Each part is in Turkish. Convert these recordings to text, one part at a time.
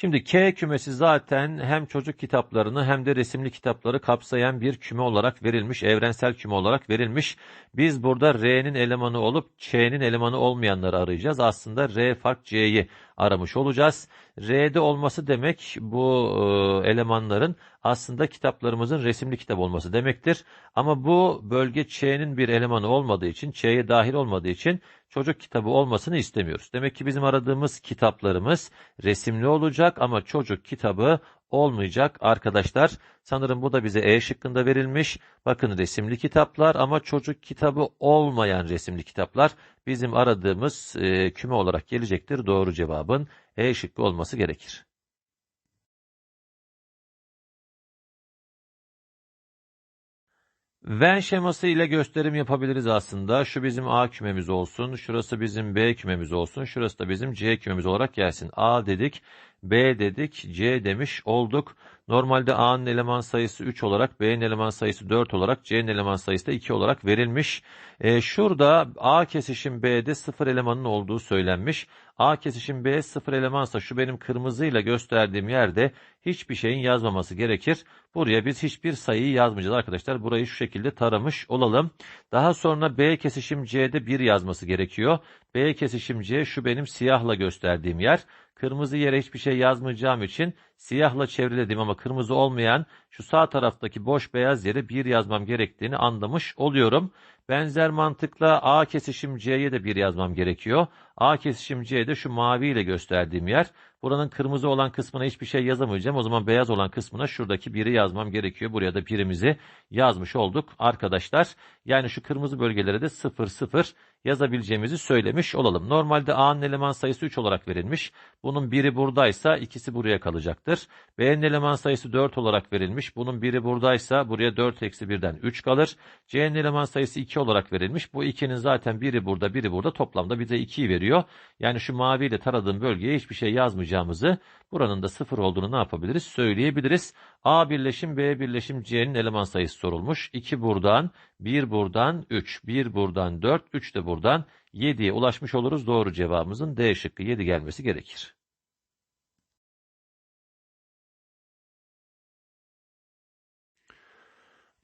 Şimdi K kümesi zaten hem çocuk kitaplarını hem de resimli kitapları kapsayan bir küme olarak verilmiş, evrensel küme olarak verilmiş. Biz burada R'nin elemanı olup Ç'nin elemanı olmayanları arayacağız. Aslında R fark C'yi aramış olacağız. R'de olması demek bu e, elemanların aslında kitaplarımızın resimli kitap olması demektir. Ama bu bölge Ç'nin bir elemanı olmadığı için, Ç'ye dahil olmadığı için çocuk kitabı olmasını istemiyoruz. Demek ki bizim aradığımız kitaplarımız resimli olacak ama çocuk kitabı olmayacak arkadaşlar. Sanırım bu da bize E şıkkında verilmiş. Bakın resimli kitaplar ama çocuk kitabı olmayan resimli kitaplar bizim aradığımız e, küme olarak gelecektir. Doğru cevabın E şıkkı olması gerekir. Venn şeması ile gösterim yapabiliriz aslında. Şu bizim A kümemiz olsun, şurası bizim B kümemiz olsun, şurası da bizim C kümemiz olarak gelsin. A dedik, B dedik, C demiş olduk. Normalde A'nın eleman sayısı 3 olarak, B'nin eleman sayısı 4 olarak, C'nin eleman sayısı da 2 olarak verilmiş. Ee, şurada A kesişim B'de 0 elemanın olduğu söylenmiş. A kesişim B 0 elemansa şu benim kırmızıyla gösterdiğim yerde hiçbir şeyin yazmaması gerekir. Buraya biz hiçbir sayıyı yazmayacağız arkadaşlar. Burayı şu şekilde taramış olalım. Daha sonra B kesişim C'de 1 yazması gerekiyor. B kesişim C şu benim siyahla gösterdiğim yer. Kırmızı yere hiçbir şey yazmayacağım için siyahla çevrelediğim ama kırmızı olmayan şu sağ taraftaki boş beyaz yere 1 yazmam gerektiğini anlamış oluyorum. Benzer mantıkla A kesişim C'ye de 1 yazmam gerekiyor. A kesişim C'de şu mavi ile gösterdiğim yer. Buranın kırmızı olan kısmına hiçbir şey yazamayacağım. O zaman beyaz olan kısmına şuradaki biri yazmam gerekiyor. Buraya da birimizi yazmış olduk arkadaşlar. Yani şu kırmızı bölgelere de 0 0 yazabileceğimizi söylemiş olalım. Normalde A'nın eleman sayısı 3 olarak verilmiş. Bunun biri buradaysa ikisi buraya kalacaktır. B'nin eleman sayısı 4 olarak verilmiş. Bunun biri buradaysa buraya 4 eksi 1'den 3 kalır. C'nin eleman sayısı 2 olarak verilmiş. Bu 2'nin zaten biri burada biri burada toplamda bize 2'yi veriyor. Yani şu maviyle taradığım bölgeye hiçbir şey yazmayacağımızı buranın da 0 olduğunu ne yapabiliriz? Söyleyebiliriz. A birleşim B birleşim C'nin eleman sayısı sorulmuş. 2 buradan 1 buradan 3 1 buradan 4 3 de buradan 7'ye ulaşmış oluruz. Doğru cevabımızın D şıkkı 7 gelmesi gerekir.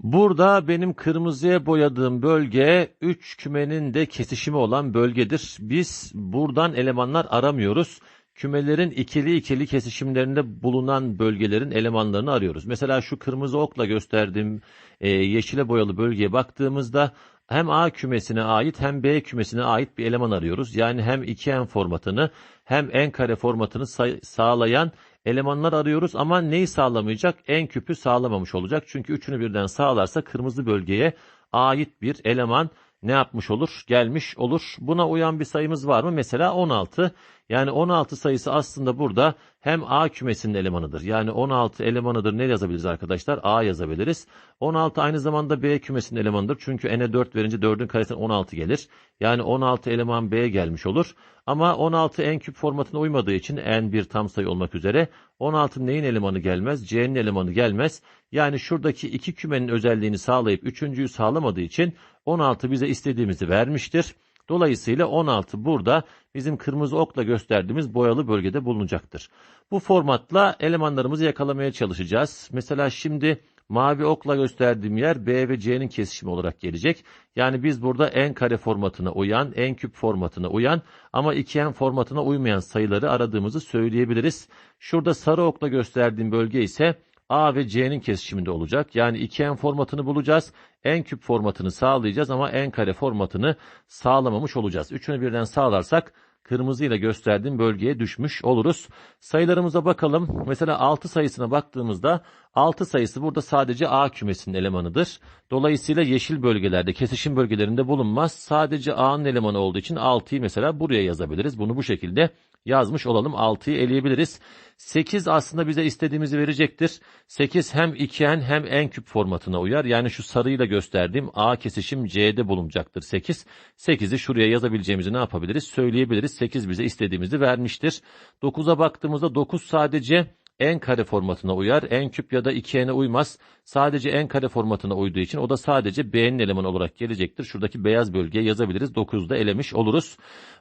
Burada benim kırmızıya boyadığım bölge 3 kümenin de kesişimi olan bölgedir. Biz buradan elemanlar aramıyoruz. Kümelerin ikili ikili kesişimlerinde bulunan bölgelerin elemanlarını arıyoruz. Mesela şu kırmızı okla gösterdiğim e, yeşile boyalı bölgeye baktığımızda hem A kümesine ait hem B kümesine ait bir eleman arıyoruz. Yani hem 2n formatını hem n kare formatını sağlayan elemanlar arıyoruz ama neyi sağlamayacak? En küpü sağlamamış olacak. Çünkü üçünü birden sağlarsa kırmızı bölgeye ait bir eleman ne yapmış olur? Gelmiş olur. Buna uyan bir sayımız var mı? Mesela 16. Yani 16 sayısı aslında burada hem A kümesinin elemanıdır. Yani 16 elemanıdır ne yazabiliriz arkadaşlar? A yazabiliriz. 16 aynı zamanda B kümesinin elemanıdır. Çünkü n'e 4 verince 4'ün karesinden 16 gelir. Yani 16 eleman B gelmiş olur. Ama 16 n küp formatına uymadığı için n bir tam sayı olmak üzere 16 neyin elemanı gelmez? C'nin elemanı gelmez. Yani şuradaki iki kümenin özelliğini sağlayıp üçüncüyü sağlamadığı için 16 bize istediğimizi vermiştir. Dolayısıyla 16 burada bizim kırmızı okla gösterdiğimiz boyalı bölgede bulunacaktır. Bu formatla elemanlarımızı yakalamaya çalışacağız. Mesela şimdi mavi okla gösterdiğim yer B ve C'nin kesişimi olarak gelecek. Yani biz burada n kare formatına uyan, n küp formatına uyan ama 2n formatına uymayan sayıları aradığımızı söyleyebiliriz. Şurada sarı okla gösterdiğim bölge ise A ve C'nin kesişiminde olacak. Yani 2n formatını bulacağız. n küp formatını sağlayacağız ama n kare formatını sağlamamış olacağız. Üçünü birden sağlarsak kırmızı ile gösterdiğim bölgeye düşmüş oluruz. Sayılarımıza bakalım. Mesela 6 sayısına baktığımızda 6 sayısı burada sadece A kümesinin elemanıdır. Dolayısıyla yeşil bölgelerde, kesişim bölgelerinde bulunmaz. Sadece A'nın elemanı olduğu için 6'yı mesela buraya yazabiliriz. Bunu bu şekilde yazmış olalım. 6'yı eleyebiliriz. 8 aslında bize istediğimizi verecektir. 8 hem 2n hem n küp formatına uyar. Yani şu sarıyla gösterdiğim A kesişim C'de bulunacaktır 8. 8'i şuraya yazabileceğimizi ne yapabiliriz? Söyleyebiliriz. 8 bize istediğimizi vermiştir. 9'a baktığımızda 9 sadece n kare formatına uyar. n küp ya da 2n'e uymaz. Sadece n kare formatına uyduğu için o da sadece b'nin elemanı olarak gelecektir. Şuradaki beyaz bölgeye yazabiliriz. 9'da elemiş oluruz.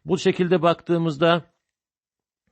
Bu şekilde baktığımızda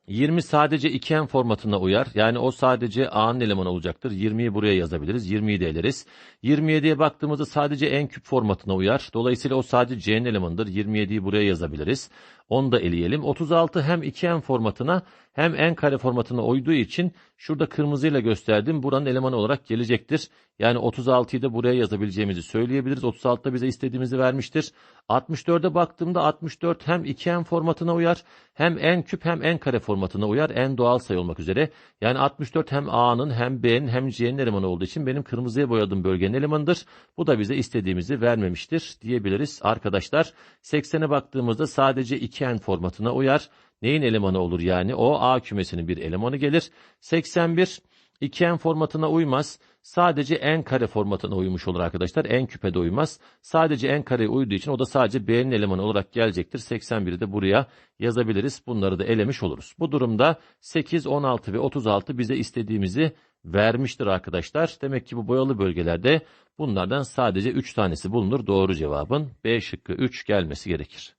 20 sadece 2n formatına uyar. Yani o sadece a'nın elemanı olacaktır. 20'yi buraya yazabiliriz. 20'yi de eleriz. 27'ye baktığımızda sadece n küp formatına uyar. Dolayısıyla o sadece c'nin elemanıdır. 27'yi buraya yazabiliriz. Onu da eleyelim. 36 hem 2n formatına hem n kare formatına uyduğu için şurada kırmızıyla gösterdim. Buranın elemanı olarak gelecektir. Yani 36'yı da buraya yazabileceğimizi söyleyebiliriz. 36 da bize istediğimizi vermiştir. 64'e baktığımda 64 hem 2n formatına uyar hem n küp hem n kare formatına uyar. n doğal sayı olmak üzere. Yani 64 hem a'nın hem b'nin hem c'nin elemanı olduğu için benim kırmızıya boyadığım bölgenin elemanıdır. Bu da bize istediğimizi vermemiştir diyebiliriz arkadaşlar. 80'e baktığımızda sadece 2n formatına uyar. Neyin elemanı olur yani? O A kümesinin bir elemanı gelir. 81 2n formatına uymaz. Sadece n kare formatına uymuş olur arkadaşlar. n küpede uymaz. Sadece n kareye uyduğu için o da sadece b'nin elemanı olarak gelecektir. 81'i de buraya yazabiliriz. Bunları da elemiş oluruz. Bu durumda 8, 16 ve 36 bize istediğimizi vermiştir arkadaşlar. Demek ki bu boyalı bölgelerde bunlardan sadece 3 tanesi bulunur. Doğru cevabın B şıkkı 3 gelmesi gerekir.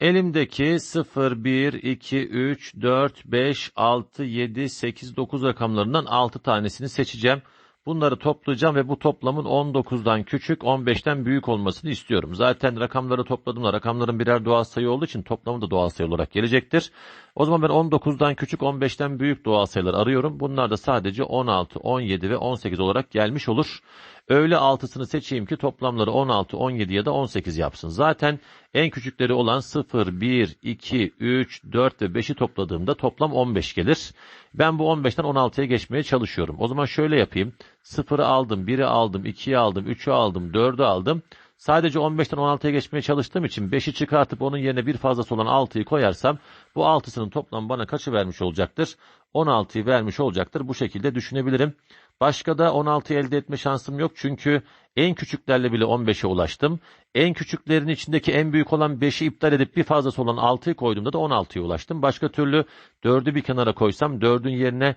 Elimdeki 0, 1, 2, 3, 4, 5, 6, 7, 8, 9 rakamlarından 6 tanesini seçeceğim. Bunları toplayacağım ve bu toplamın 19'dan küçük, 15'ten büyük olmasını istiyorum. Zaten rakamları topladığımda rakamların birer doğal sayı olduğu için toplamı da doğal sayı olarak gelecektir. O zaman ben 19'dan küçük, 15'ten büyük doğal sayılar arıyorum. Bunlar da sadece 16, 17 ve 18 olarak gelmiş olur. Öyle 6'sını seçeyim ki toplamları 16, 17 ya da 18 yapsın. Zaten en küçükleri olan 0, 1, 2, 3, 4 ve 5'i topladığımda toplam 15 gelir. Ben bu 15'ten 16'ya geçmeye çalışıyorum. O zaman şöyle yapayım. 0'ı aldım, 1'i aldım, 2'yi aldım, 3'ü aldım, 4'ü aldım. Sadece 15'ten 16'ya geçmeye çalıştığım için 5'i çıkartıp onun yerine bir fazlası olan 6'yı koyarsam bu 6'sının toplam bana kaçı vermiş olacaktır? 16'yı vermiş olacaktır. Bu şekilde düşünebilirim. Başka da 16 elde etme şansım yok çünkü en küçüklerle bile 15'e ulaştım. En küçüklerin içindeki en büyük olan 5'i iptal edip bir fazlası olan 6'yı koyduğumda da 16'ya ulaştım. Başka türlü 4'ü bir kenara koysam 4'ün yerine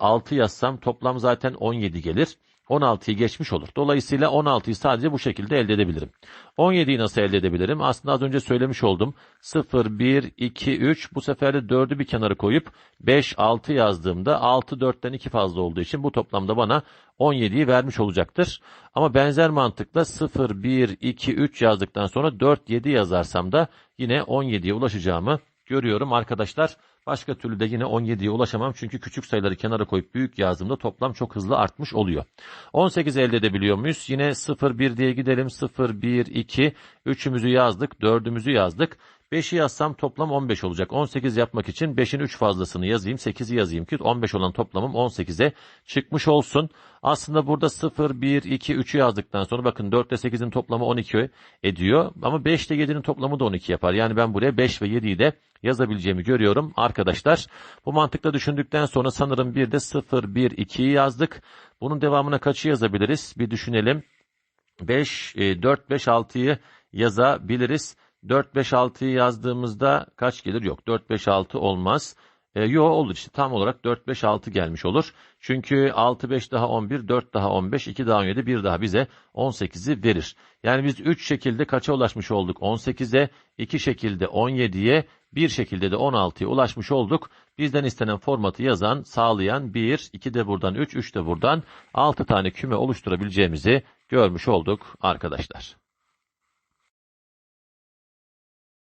6 e, yazsam toplam zaten 17 gelir. 16'yı geçmiş olur. Dolayısıyla 16'yı sadece bu şekilde elde edebilirim. 17'yi nasıl elde edebilirim? Aslında az önce söylemiş oldum. 0, 1, 2, 3 bu sefer de 4'ü bir kenara koyup 5, 6 yazdığımda 6 4'ten 2 fazla olduğu için bu toplamda bana 17'yi vermiş olacaktır. Ama benzer mantıkla 0, 1, 2, 3 yazdıktan sonra 4, 7 yazarsam da yine 17'ye ulaşacağımı görüyorum arkadaşlar. Başka türlü de yine 17'ye ulaşamam çünkü küçük sayıları kenara koyup büyük yazdığımda toplam çok hızlı artmış oluyor. 18 elde edebiliyor muyuz? Yine 0, 1 diye gidelim. 0, 1, 2, 3'ümüzü yazdık, 4'ümüzü yazdık. 5'i yazsam toplam 15 olacak. 18 yapmak için 5'in 3 fazlasını yazayım. 8'i yazayım ki 15 olan toplamım 18'e çıkmış olsun. Aslında burada 0, 1, 2, 3'ü yazdıktan sonra bakın 4 ile 8'in toplamı 12 ediyor. Ama 5 ile 7'nin toplamı da 12 yapar. Yani ben buraya 5 ve 7'yi de yazabileceğimi görüyorum arkadaşlar. Bu mantıkla düşündükten sonra sanırım bir de 0, 1, 2'yi yazdık. Bunun devamına kaçı yazabiliriz? Bir düşünelim. 5, 4, 5, 6'yı yazabiliriz. 4, 5, 6'yı yazdığımızda kaç gelir? Yok 4, 5, 6 olmaz. E, yo olur işte tam olarak 4, 5, 6 gelmiş olur. Çünkü 6, 5 daha 11, 4 daha 15, 2 daha 17, 1 daha bize 18'i verir. Yani biz 3 şekilde kaça ulaşmış olduk? 18'e, 2 şekilde 17'ye, bir şekilde de 16'ya ulaşmış olduk. Bizden istenen formatı yazan, sağlayan 1, 2 de buradan 3, 3 de buradan 6 tane küme oluşturabileceğimizi görmüş olduk arkadaşlar.